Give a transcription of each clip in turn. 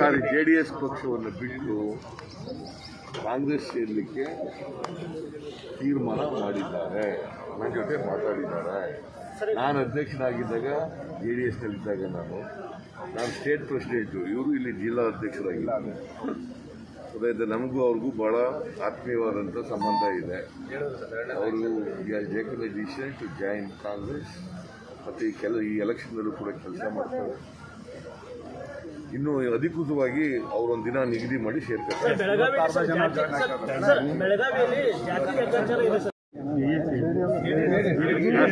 ಸಾರಿ J D S ಪಕ್ಷವನ್ನು ಬಿಟ್ಟು ಕಾಂಗ್ರೆಸ್ ಸೇರಲಿಕ್ಕೆ ತೀರ್ಮಾನ ಮಾಡಿದ್ದಾರೆ. ನನ್ನ ಜೊತೆ ಮಾತಾಡಿದ್ದಾರೆ. ನಾನು ಅಧ್ಯಕ್ಷನಾಗಿದ್ದಾಗ ಜೆ ಡಿ ಎಸ್ನಲ್ಲಿದ್ದಾಗ ನಾನು. ನಾನು ಸ್ಟೇಟ್ ಪ್ರೆಸಿಡೆಂಟು. ಇವರು ಇಲ್ಲಿ ಜಿಲ್ಲಾ ಅಧ್ಯಕ್ಷರಾಗಿದ್ದಾರೆ. ಅದಾയത് ನಮಗೂ ಅವ್ರಿಗೂ ಬಹಳ ಆತ್ಮೀಯವಾದಂಥ ಸಂಬಂಧ ಇದೆ. ಅವರು taken decision to join Congress ಮತ್ತು ಈ ಕೆಲ, ಈ ಎಲೆಕ್ಷನ್ನಲ್ಲೂ ಕೂಡ ಕೆಲಸ ಮಾಡ್ತಾರೆ. ಇನ್ನು ಅಧಿಕೃತವಾಗಿ ಅವರೊಂದು ದಿನ ನಿಗದಿ ಮಾಡಿ ಸೇರ್ತಾರೆ.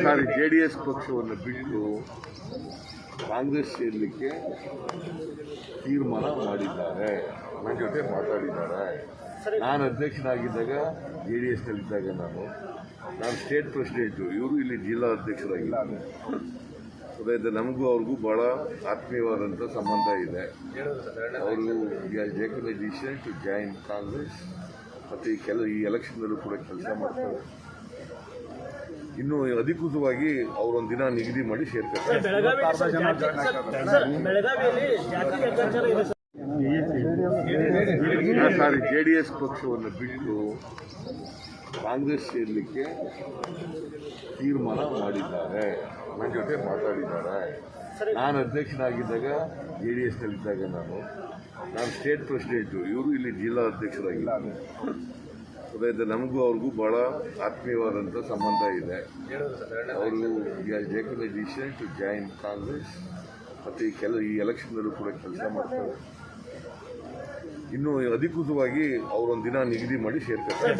ಸಾರಿ ಜೆ ಡಿ ಎಸ್ ಪಕ್ಷವನ್ನು ಬಿಟ್ಟು ಕಾಂಗ್ರೆಸ್ ಸೇರಲಿಕ್ಕೆ ತೀರ್ಮಾನ ಮಾಡಿದ್ದಾರೆ. ನನ್ನ ಜೊತೆ ಮಾತಾಡಿದ್ದಾರೆ. ನಾನು ಅಧ್ಯಕ್ಷನಾಗಿದ್ದಾಗ ಜೆ ಡಿ ಎಸ್ನಲ್ಲಿದ್ದಾಗ ನಾನು ನಾನು ಸ್ಟೇಟ್ ಪ್ರೆಸಿಡೆಂಟು ಇವರು ಇಲ್ಲಿ ಜಿಲ್ಲಾ ಅಧ್ಯಕ್ಷರಾಗಿದ್ದಾರೆ. ಅದಾയത് ನಮಗೂ ಅವ್ರಿಗೂ ಬಹಳ ಆತ್ಮೀಯವಾದಂಥ ಸಂಬಂಧ ಇದೆ. ಅವರು taken decision to join Congress ಮತ್ತು ಈ ಕೆಲ ಈ ಎಲೆಕ್ಷನ್ನಲ್ಲೂ ಕೂಡ ಕೆಲಸ ಮಾಡ್ತಾರೆ. ಇನ್ನು ಅಧಿಕೃತವಾಗಿ ಅವರೊಂದು ದಿನ ನಿಗದಿ ಮಾಡಿ ಸೇರ್ತಾರೆ ಸಾರಿ ಜೆ ಡಿ ಎಸ್ ಪಕ್ಷವನ್ನು ಬಿಟ್ಟು ಕಾಂಗ್ರೆಸ್ ಸೇರಲಿಕ್ಕೆ ತೀರ್ಮಾನ ಮಾಡಿದ್ದಾರೆ. ನನ್ನ ಜೊತೆ ಮಾತಾಡಿದ್ದಾರೆ. ನಾನು ಅಧ್ಯಕ್ಷನಾಗಿದ್ದಾಗ ಜೆ ಡಿ ಎಸ್ನಲ್ಲಿದ್ದಾಗ ನಾನು. ನಾನು ಸ್ಟೇಟ್ ಪ್ರೆಸಿಡೆಂಟು. ಇವರು ಇಲ್ಲಿ ಜಿಲ್ಲಾ ಅಧ್ಯಕ್ಷರಾಗಿದ್ದಾರೆ. ಅದರಿಂದ ನಮಗೂ ಅವ್ರಿಗೂ ಭಾಳ ಆತ್ಮೀಯವಾದಂಥ ಸಂಬಂಧ ಇದೆ. ಅವರು ಟು ಜಾಯಿನ್ ಕಾಂಗ್ರೆಸ್ ಮತ್ತು ಈ ಕೆಲ ಈ ಎಲೆಕ್ಷನ್ನಲ್ಲೂ ಕೂಡ ಕೆಲಸ ಮಾಡ್ತಾರೆ. ಇನ್ನು ಅಧಿಕೃತವಾಗಿ ಅವರೊಂದು ದಿನ ನಿಗದಿ ಮಾಡಿ ಸೇರ್ತಾರೆ